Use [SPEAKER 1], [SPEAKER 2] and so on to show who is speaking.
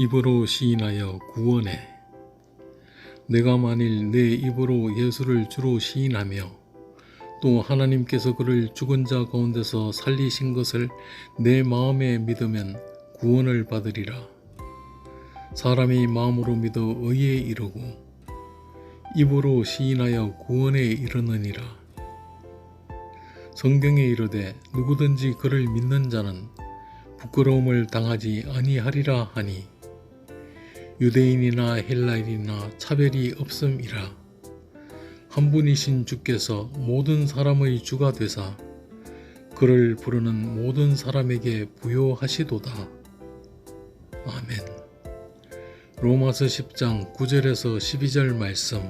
[SPEAKER 1] 입으로 시인하여 구원해. 내가 만일 내 입으로 예수를 주로 시인하며 또 하나님께서 그를 죽은 자 가운데서 살리신 것을 내 마음에 믿으면 구원을 받으리라. 사람이 마음으로 믿어 의에 이르고 입으로 시인하여 구원에 이르느니라. 성경에 이르되 누구든지 그를 믿는 자는 부끄러움을 당하지 아니하리라 하니 유대인이나 헬라인이나 차별이 없음이라 한 분이신 주께서 모든 사람의 주가 되사 그를 부르는 모든 사람에게 부요하시도다. 아멘. 로마서 10장 9절에서 12절 말씀